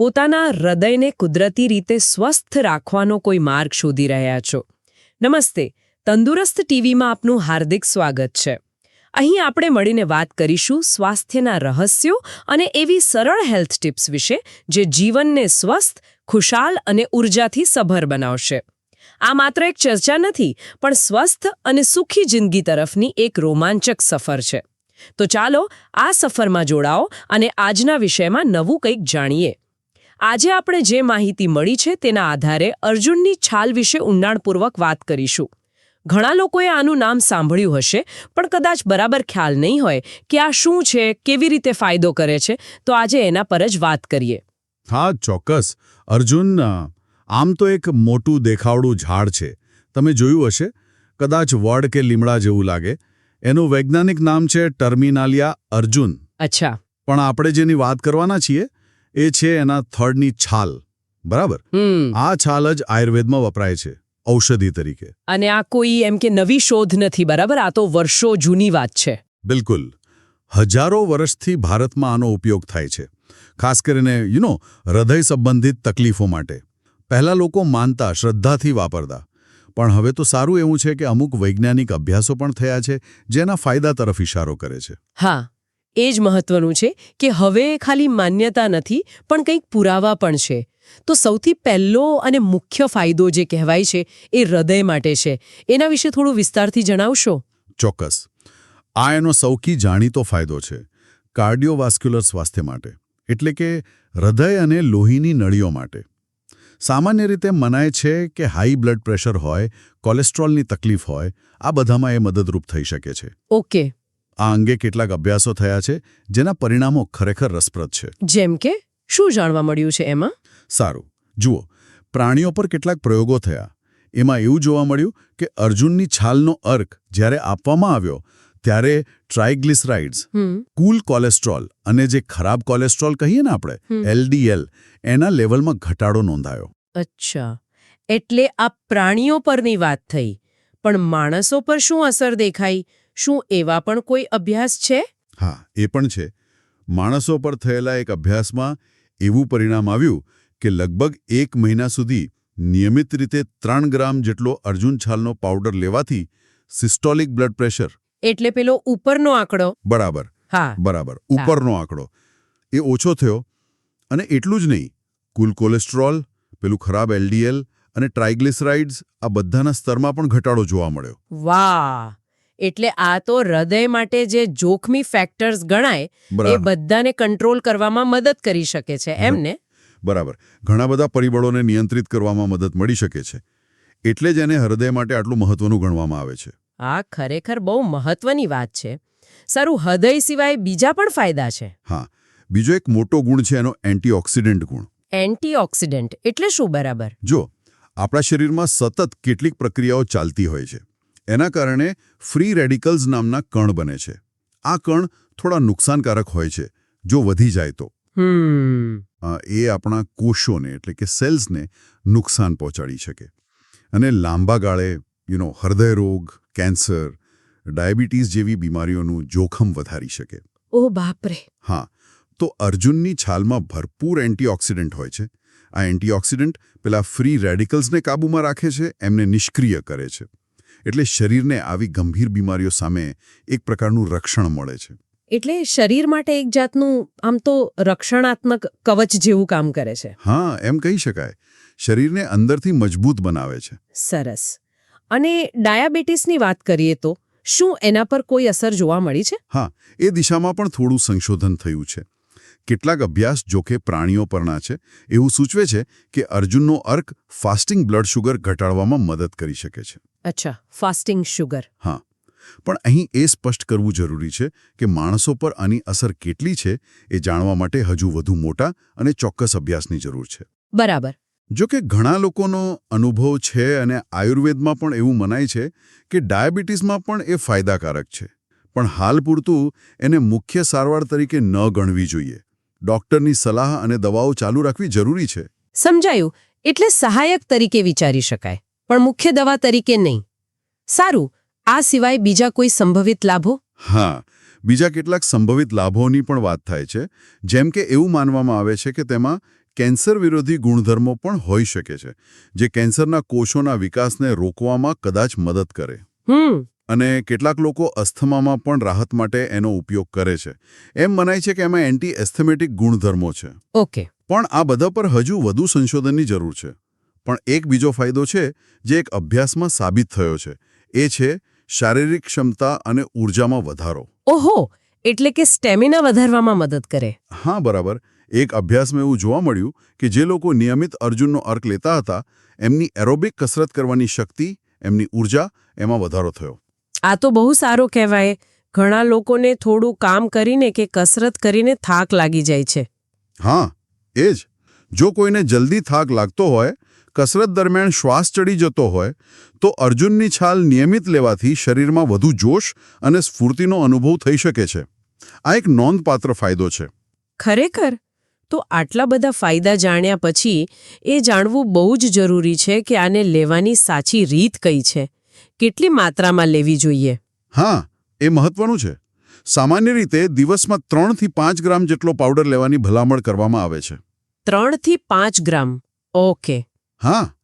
પોતાના હૃદયને કુદરતી રીતે સ્વસ્થ રાખવાનો કોઈ માર્ગ શોધી રહ્યા છો. નમસ્તે, તંદુરસ્ત ટીવીમાં આપનું હાર્દિક સ્વાગત છે. અહીં આપણે મળીને વાત કરીશું સ્વાસ્થ્યના રહસ્યો અને એવી સરળ હેલ્થ ટિપ્સ વિશે, જે જીવનને સ્વસ્થ, ખુશાલ અને ઉર્જાથી સભર બનાવશે. આ માત્ર એક ચર્ચા નથી, પણ સ્વસ્થ અને સુખી જિંદગી તરફની એક રોમાંચક સફર છે. તો ચાલો આ સફરમાં જોડાઓ અને આજના વિષયમાં નવું કંઈક જાણીએ. આજે આપણે જે માહિતી મળી છે તેના આધારે અર્જુનની છાલ વિશે ઊંડાણપૂર્વક વાત કરીશું. ઘણા લોકોએ આનું નામ સાંભળ્યું હશે પણ કદાચ બરાબર ખ્યાલ નહીં હોય કે આ શું છે કેવી રીતે ફાયદો કરે છે તો આજે એના પર જ વાત કરીએ. હા ચોક્કસ. અર્જુન આમ તો એક મોટું દેખાવડું ઝાડ છે. તમે જોયું હશે? કદાચ વડ કે લીમડા જેવું લાગે. એનું વૈજ્ઞાનિક નામ છે ટર્મિનાલિયા અર્જુન. અચ્છા. પણ આપણે જેની વાત કરવાના છીએ એ છે એના થડની છાલ. બરાબર? આ છાલ જ આયુર્વેદમાં વપરાય છે ઔષધિ તરીકે. અને આ કોઈ એમ કે નવી શોધ નથી બરાબર? આ તો વર્ષો જૂની વાત છે. બિલકુલ. હજારો વર્ષથી ભારતમાં આનો ઉપયોગ થાય છે. ખાસ કરીને યુ નો હૃદય સંબંધિત તકલીફો માટે. પહેલા લોકો માનતા શ્રદ્ધાથી વાપરતા. પણ હવે તો સારું એવું છે કે અમુક વૈજ્ઞાનિક અભ્યાસો પણ થયા છે જેના ફાયદા તરફ ઇશારો કરે છે. હા. એ જ મહત્વનું છે કે હવે ખાલી માન્યતા નથી પણ કંઈક પુરાવા પણ છે. તો સૌથી પહેલો અને મુખ્ય ફાયદો જે કહેવાય છે એ હૃદય માટે છે. એના વિશે થોડું વિસ્તારથી જણાવશો? ચોક્કસ. આ એનો સૌથી જાણીતો ફાયદો છે કાર્ડિયોવાસ્ક્યુલર સ્વાસ્થ્ય માટે એટલે કે હૃદય અને લોહીની નળીઓ માટે. સામાન્ય રીતે મનાય છે કે હાઈ બ્લડ પ્રેશર હોય કોલેસ્ટ્રોલની તકલીફ હોય આ બધામાં એ મદદરૂપ થઈ શકે છે. ઓકે. આ અંગે કેટલાક અભ્યાસો થયા છે જેના પરિણામો ખરેખર રસપ્રદ છે. જેમ કે શું જાણવા મળ્યું છે એમાં? સારું. જુઓ પ્રાણીઓ પર કેટલાક પ્રયોગો થયા. એમાં એવું જોવા મળ્યું કે અર્જુનની છાલનો અર્ક જ્યારે આપવામાં આવ્યો ત્યારે ટ્રાઇગ્લિસરાઇડ્સ કુલ કોલેસ્ટ્રોલ અને જે ખરાબ કોલેસ્ટ્રોલ કહીએ ને આપણે. એલડીએલ એના લેવલમાં ઘટાડો નોંધાયો. અચ્છા. એટલે આ પ્રાણીઓ પરની વાત થઈ. પણ માણસો પર શું અસર દેખાઈ? શું એવા પણ કોઈ અભ્યાસ છે? હા એ પણ છે. માણસો પર થયેલા એક અભ્યાસમાં એવું પરિણામ આવ્યું કે લગભગ એક મહિના સુધી નિયમિત રીતે ત્રણ ગ્રામ જેટલો અર્જુન છાલનો પાવડર લેવાથી સિસ્ટોલિક બ્લડ પ્રેશર એટલે પેલો ઉપરનો આંકડો? બરાબર. હા. બરાબર. ઉપરનો આંકડો. એ ઓછો થયો અને એટલું જ નહીં. કુલ કોલેસ્ટ્રોલ પેલું ખરાબ એલડીએલ અને ટ્રાઇગ્લિસરાઇડ્સ આ બધાના સ્તરમાં પણ ઘટાડો જોવા મળ્યો. વાહ! એટલે આ તો હૃદય માટે જે જોખમી ફેક્ટર્સ ગણાય એ બધાને કંટ્રોલ કરવામાં મદદ કરી શકે છે. એમને બરાબર. ઘણા બધા પરિબળોને નિયંત્રિત કરવામાં મદદ મળી શકે છે. એટલે જ એને હૃદય માટે આટલું મહત્વનું ગણવામાં આવે છે. આ ખરેખર બહુ મહત્વની વાત છે. સારું હૃદય સિવાય બીજા પણ ફાયદા છે. હા. બીજો એક મોટો ગુણ છે એનો એન્ટીઓક્સિડન્ટ ગુણ. એન્ટીઓક્સિડન્ટ. એટલે શું બરાબર? જો આપણા શરીરમાં સતત કેટલીક પ્રક્રિયાઓ ચાલતી હોય છે. એના કારણે ફ્રી રેડિકલ્સ નામના કણ બને છે. આ કણ થોડા નુકસાનકારક હોય છે જો વધી જાય તો. એ આપણા કોષોને એટલે કે સેલ્સને નુકસાન પહોંચાડી શકે. અને લાંબા ગાળે યુ નો હૃદય રોગ કેન્સર ડાયાબિટીસ જેવી બીમારીઓનું જોખમ વધારી શકે. ઓ બાપરે. હા તો અર્જુનની છાલમાં ભરપૂર એન્ટીઓક્સિડન્ટ હોય છે. આ એન્ટીઓક્સિડન્ટ પેલા ફ્રી રેડિકલ્સને કાબૂમાં રાખે છે એમને નિષ્ક્રિય કરે છે. એટલે શરીરને આવી ગંભીર બીમારીઓ સામે એક પ્રકારનું રક્ષણ મળે છે. એટલે શરીર માટે એક જાતનું આમ તો રક્ષણાત્મક કવચ જેવું કામ કરે છે. હા એમ કહી શકાય. શરીરને અંદરથી મજબૂત બનાવે છે. સરસ. અને ડાયાબિટીસની વાત કરીએ તો શું એના પર કોઈ અસર જોવા મળી છે? હા એ દિશામાં પણ થોડું સંશોધન થયું છે. કેટલાક અભ્યાસ જોકે પ્રાણીઓ પરના છે એવું સૂચવે છે કે અર્જુનનો અર્ક ફાસ્ટિંગ બ્લડ શુગર ઘટાડવામાં મદદ કરી શકે છે. અચ્છા ફાસ્ટિંગ શુગર. હા. પણ અહીં એ સ્પષ્ટ કરવું જરૂરી છે કે માણસો પર આની અસર કેટલી છે એ જાણવા માટે હજુ વધુ મોટા અને ચોક્કસ અભ્યાસની જરૂર છે. બરાબર. જો કે ઘણા લોકોનો અનુભવ છે અને આયુર્વેદમાં પણ એવું મનાય છે કે ડાયાબિટીસમાં પણ એ ફાયદાકારક છે. પણ હાલ પૂરતું એને મુખ્ય સારવાર તરીકે ન ગણવી જોઈએ. ડોક્ટરની સલાહ અને દવાઓ ચાલુ રાખવી જરૂરી છે. સમજાયું. એટલે સહાયક તરીકે વિચારી શકાય. પણ મુખ્ય દવા તરીકે નહીં. સારું આ સિવાય બીજા કોઈ સંભવિત લાભો? હા બીજા કેટલાક સંભવિત લાભોની પણ વાત થાય છે જેમ કે એવું માનવામાં આવે છે કે તેમાં કેન્સર વિરોધી ગુણધર્મો પણ હોઈ શકે છે જે કેન્સરના કોષોના વિકાસને રોકવામાં કદાચ મદદ કરે. હમ. અને કેટલાક લોકો અસ્થમામાં પણ રાહત માટે એનો ઉપયોગ કરે છે. એમ મનાય છે કે એમાં એન્ટી એસ્થેમેટિક ગુણધર્મો છે. ઓકે. પણ આ બધા પર હજુ વધુ સંશોધનની જરૂર છે. પણ એક બીજો ફાયદો છે જે એક અભ્યાસમાં સાબિત થયો છે. એ છે શારીરિક ક્ષમતા અને ઊર્જામાં વધારો. ઓહો! એટલે કે સ્ટેમિના વધારવામાં મદદ કરે. હા બરાબર. એક અભ્યાસમાં એવું જોવા મળ્યું કે જે લોકો નિયમિત અર્જુનનો અર્ક લેતા હતા એમની એરોબિક કસરત કરવાની શક્તિ એમની ઊર્જા એમાં વધારો થયો. આ તો બહુ સારો કહેવાય. ઘણા લોકોને થોડું કામ કરીને કે કસરત કરીને થાક લાગી જાય છે. હા એ જ. જો કોઈને જલ્દી થાક લાગતો હોય કસરત દરમિયાન શ્વાસ ચડી જતો હોય તો અર્જુનની છાલ નિયમિત લેવાથી શરીરમાં વધુ જોશ અને સ્ફૂર્તિનો અનુભવ થઈ શકે છે. આ એક નોંધપાત્ર ફાયદો છે. ખરેખર? તો આટલા બધા ફાયદા જાણ્યા પછી એ જાણવું બહુ જ જરૂરી છે કે આને લેવાની સાચી રીત કઈ છે. કેટલી માત્રામાં લેવી જોઈએ? હા એ મહત્વનું છે. સામાન્ય રીતે દિવસમાં ત્રણથી પાંચ ગ્રામ જેટલો પાવડર લેવાની ભલામણ કરવામાં આવે છે. ત્રણથી પાંચ ગ્રામ? ઓકે. હા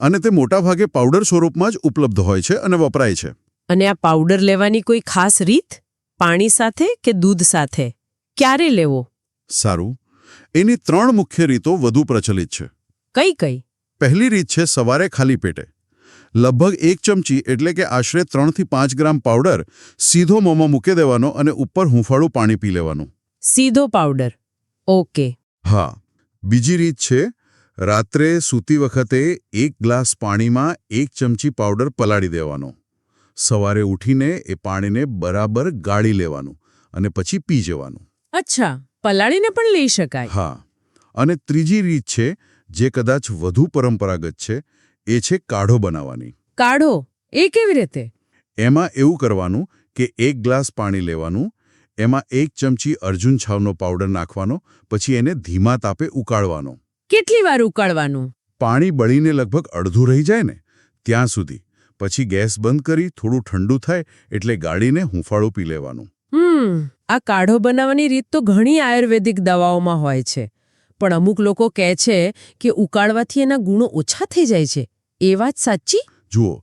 અને તે મોટાભાગે પાવડર સ્વરૂપમાં જ ઉપલબ્ધ હોય છે અને વપરાય છે. અને આ પાવડર લેવાની કોઈ ખાસ રીત? પાણી સાથે કે દૂધ સાથે? ક્યારે લેવો? સારું. એની ત્રણ મુખ્ય રીતો વધુ પ્રચલિત છે. કઈ કઈ? પહેલી રીત છે સવારે ખાલી પેટે. લગભગ એક ચમચી એટલે કે આશરે ત્રણથી પાંચ ગ્રામ પાવડર સીધો મોંમાં મૂકી દેવાનો અને ઉપર હૂંફાળું પાણી પી લેવાનું. સીધો પાવડર. ઓકે. હા. બીજી રીત છે રાત્રે સૂતી વખતે એક ગ્લાસ પાણીમાં એક ચમચી પાવડર પલાળી દેવાનો. સવારે ઉઠીને એ પાણીને બરાબર ગાળી લેવાનું અને પછી પી જવાનું. અચ્છા પલાળીને પણ લઈ શકાય. હા અને ત્રીજી રીત છે જે કદાચ વધુ પરંપરાગત છે એ છે કાઢો બનાવવાની. કાઢો? એ કેવી રીતે? એમાં એવું કરવાનું કે એક ગ્લાસ પાણી લેવાનું એમાં એક ચમચી અર્જુન છાવનો પાવડર નાખવાનો પછી એને ધીમા તાપે ઉકાળવાનો. કેટલી વાર ઉકાળવાનું? પાણી બળીને લગભગ અડધું રહી જાય ને ત્યાં સુધી. પછી ગેસ બંધ કરી થોડું ઠંડુ થાય એટલે ગાળીને હૂંફાળું પી લેવાનું. હમ આ કાઢો બનાવવાની રીત તો ઘણી આયુર્વેદિક દવાઓમાં હોય છે. પણ અમુક લોકો કહે છે કે ઉકાળવાથી એના ગુણો ઓછા થઈ જાય છે. એ વાત સાચી? જુઓ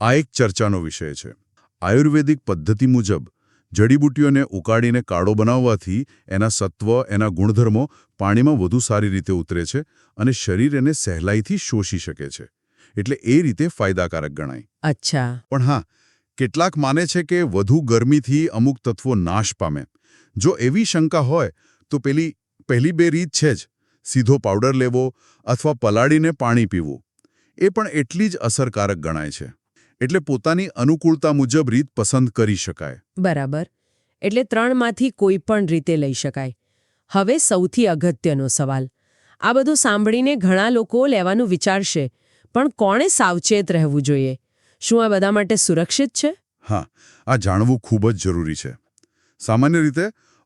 આ એક ચર્ચાનો વિષય છે. આયુર્વેદિક પદ્ધતિ મુજબ જડીબુટ્ટીઓને ઉકાળીને કાળો બનાવવાથી એના સત્વ એના ગુણધર્મો પાણીમાં વધુ સારી રીતે ઉતરે છે અને શરીર એને સહેલાઈથી શોષી શકે છે. એટલે એ રીતે ફાયદાકારક ગણાય. અચ્છા. પણ હા કેટલાક માને છે કે વધુ ગરમીથી અમુક તત્વો નાશ પામે. જો એવી શંકા હોય તો પેલી પહેલી બે રીત છે જ. સીધો પાવડર લેવો અથવા પલાળીને પાણી પીવું. એ પણ એટલી જ અસરકારક ગણાય છે. એટલે પોતાની અનુકૂળતા મુજબ રીત પસંદ કરી શકાય. બરાબર. એટલે ત્રણમાંથી કોઈ પણ રીતે લઈ શકાય. હવે સૌથી અગત્યનો સવાલ. આ બધું સાંભળીને ઘણા લોકો લેવાનું વિચારશે પણ કોણે સાવચેત રહેવું જોઈએ? શું આ બધા માટે સુરક્ષિત છે? હા આ જાણવું ખૂબ જ જરૂરી છે. સામાન્ય રીતે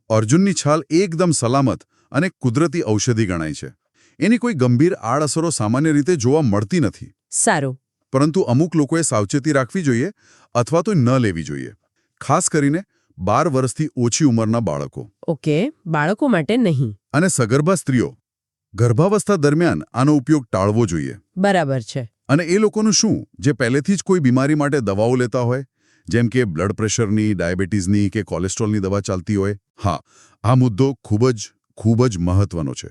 અર્જુનની છાલ એકદમ સલામત અને કુદરતી ઔષધિ ગણાય છે. એની કોઈ ગંભીર આડઅસરો સામાન્ય રીતે જોવા મળતી નથી. સારું. પરંતુ અમુક લોકોએ સાવચેતી રાખવી જોઈએ અથવા તો ન લેવી જોઈએ. ખાસ કરીને બાર વર્ષથી ઓછી ઉંમરના બાળકો. ઓકે બાળકો માટે નહીં. અને સગર્ભા સ્ત્રીઓ. ગર્ભાવસ્થા દરમિયાન આનો ઉપયોગ ટાળવો જોઈએ. બરાબર છે. અને એ લોકોનું શું? જે પહેલેથી જ કોઈ બીમારી માટે દવાઓ લેતા હોય જેમ કે બ્લડ પ્રેશરની ડાયાબિટીસની કે કોલેસ્ટ્રોલની દવા ચાલતી હોય. હા આ મુદ્દો ખૂબ જ ખૂબ જ મહત્વનો છે.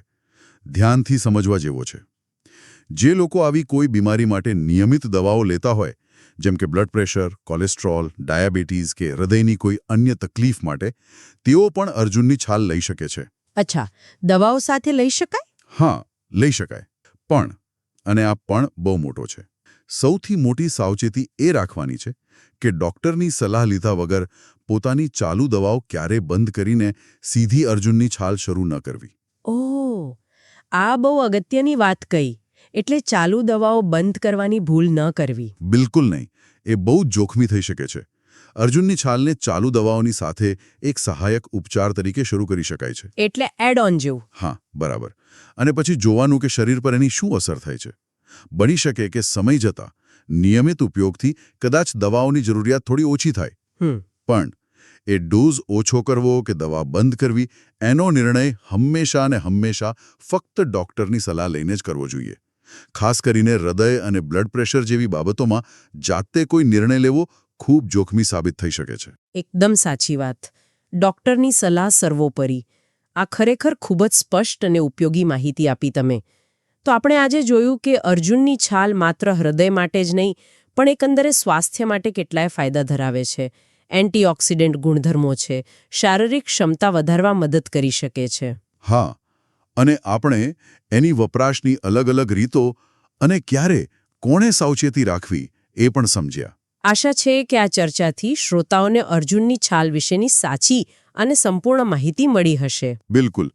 ધ્યાનથી સમજવા જેવો છે. જે લોકો આવી કોઈ બીમારી માટે નિયમિત દવાઓ લેતા હોય જેમ કે બ્લડ પ્રેશર કોલેસ્ટ્રોલ ડાયાબિટીસ કે હૃદયની કોઈ અન્ય તકલીફ માટે તેઓ પણ અર્જુનની છાલ લઈ શકે છે. અચ્છા દવાઓ સાથે લઈ શકાય? હા લઈ શકાય. પણ અને આ પણ બહુ મોટો છે. સૌથી મોટી સાવચેતી એ રાખવાની છે કે ડોક્ટરની સલાહ લીધા વગર પોતાની ચાલુ દવાઓ ક્યારે બંધ કરીને સીધી અર્જુનની છાલ શરૂ ન કરવી. ઓહ આ બહુ અગત્યની વાત કહી. એટલે ચાલુ દવાઓ બંધ કરવાની ભૂલ ન કરવી. બિલકુલ નહીં. એ બહુ જ જોખમી થઈ શકે છે. અર્જુનની છાલને ચાલુ દવાઓની સાથે એક સહાયક ઉપચાર તરીકે શરૂ કરી શકાય છે. એટલે એડ ઓન જેવું. હા બરાબર. અને પછી જોવાનું કે શરીર પર એની શું અસર થાય છે. બની શકે કે સમય જતાં નિયમિત ઉપયોગથી કદાચ દવાઓની જરૂરિયાત થોડી ઓછી થાય. પણ એ ડોઝ ઓછો કરવો કે દવા બંધ કરવી એનો નિર્ણય હંમેશા ને હંમેશા ફક્ત ડોક્ટરની સલાહ લઈને જ કરવો જોઈએ. ખાસ કરીને હૃદય અને બ્લડ પ્રેશર જેવી બાબતોમાં જાતે કોઈ નિર્ણય લેવો ખૂબ જોખમી સાબિત થઈ શકે છે. એકદમ સાચી વાત. ડોક્ટરની સલાહ સર્વોપરી. આ ખરેખર ખૂબ જ સ્પષ્ટ અને ઉપયોગી માહિતી આપી તમે. તો આપણે આજે જોયું કે અર્જુનની છાલ માત્ર હૃદય માટે જ નહીં પણ એકંદરે સ્વાસ્થ્ય માટે કેટલાય ફાયદા ધરાવે છે. એન્ટીઓક્સિડન્ટ ગુણધર્મો છે. શારીરિક ક્ષમતા વધારવા મદદ કરી શકે છે. હા અને આપણે એની વપરાશની અલગ અલગ રીતો અને ક્યારે કોણે સાવચેતી રાખવી એ પણ સમજ્યા. આશા છે કે આ ચર્ચાથી શ્રોતાઓને અર્જુનની છાલ વિશેની સાચી અને સંપૂર્ણ માહિતી મળી હશે. બિલકુલ.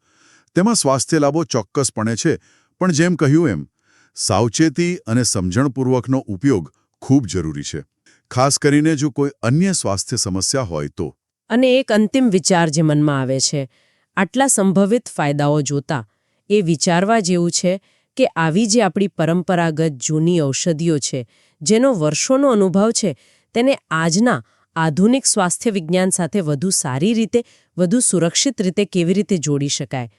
તેમાં સ્વાસ્થ્ય લાભો ચોક્કસપણે છે પણ જેમ કહ્યું એમ સાવચેતી અને સમજણપૂર્વકનો ઉપયોગ ખૂબ જરૂરી છે. ખાસ કરીને જો કોઈ અન્ય સ્વાસ્થ્ય સમસ્યા હોય તો. અને એક અંતિમ વિચાર જે મનમાં આવે છે આટલા સંભવિત ફાયદાઓ જોતા એ વિચારવા જેવું છે કે આવી જે આપણી પરંપરાગત જૂની ઔષધિઓ છે જેનો વર્ષોનો અનુભવ છે તેને આજના આધુનિક સ્વાસ્થ્ય વિજ્ઞાન સાથે વધુ સારી રીતે વધુ સુરક્ષિત રીતે કેવી રીતે જોડી શકાય?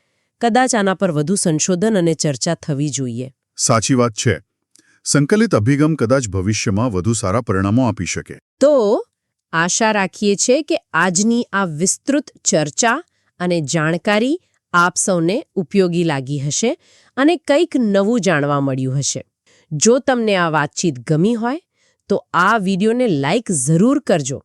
કદાચ આના પર વધુ સંશોધન અને ચર્ચા થવી જોઈએ. સાચી વાત છે. સંકલિત અભિગમ કદાચ ભવિષ્યમાં વધુ સારા પરિણામો આપી શકે. તો આશા રાખીએ છીએ કે આજની આ વિસ્તૃત ચર્ચા અને જાણકારી આપ સૌને ઉપયોગી લાગી હશે અને કંઈક નવું જાણવા મળ્યું હશે. જો તમને આ વાતચીત ગમી હોય, તો આ વિડીયોને લાઇક જરૂર કરજો.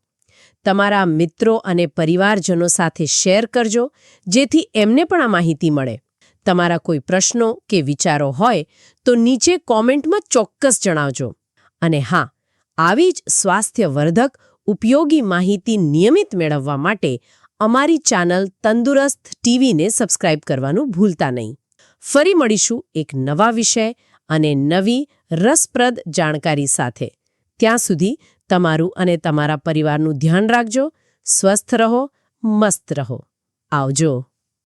તમારા મિત્રો અને પરિવારજનો સાથે શેર કરજો, જેથી એમને પણ આ માહિતી મળે. તમારા કોઈ પ્રશ્નો કે વિચારો હોય, તો નીચે કોમેન્ટમાં ચોક્કસ જણાવજો. અને હા, આવી જ સ્વાસ્થ્યવર્ધક, ઉપયોગી માહિતી નિયમિત મેળવવા માટે અમારી ચેનલ તંદુરસ્ત ટીવીને સબસ્ક્રાઇબ કરવાનું ભૂલતા નહીં. ફરી મળીશું એક નવા વિષય અને નવી રસપ્રદ જાણકારી સાથે. ત્યાં સુધી તમારું અને તમારા પરિવારનું ધ્યાન રાખજો, સ્વસ્થ રહો, મસ્ત રહો. આવજો.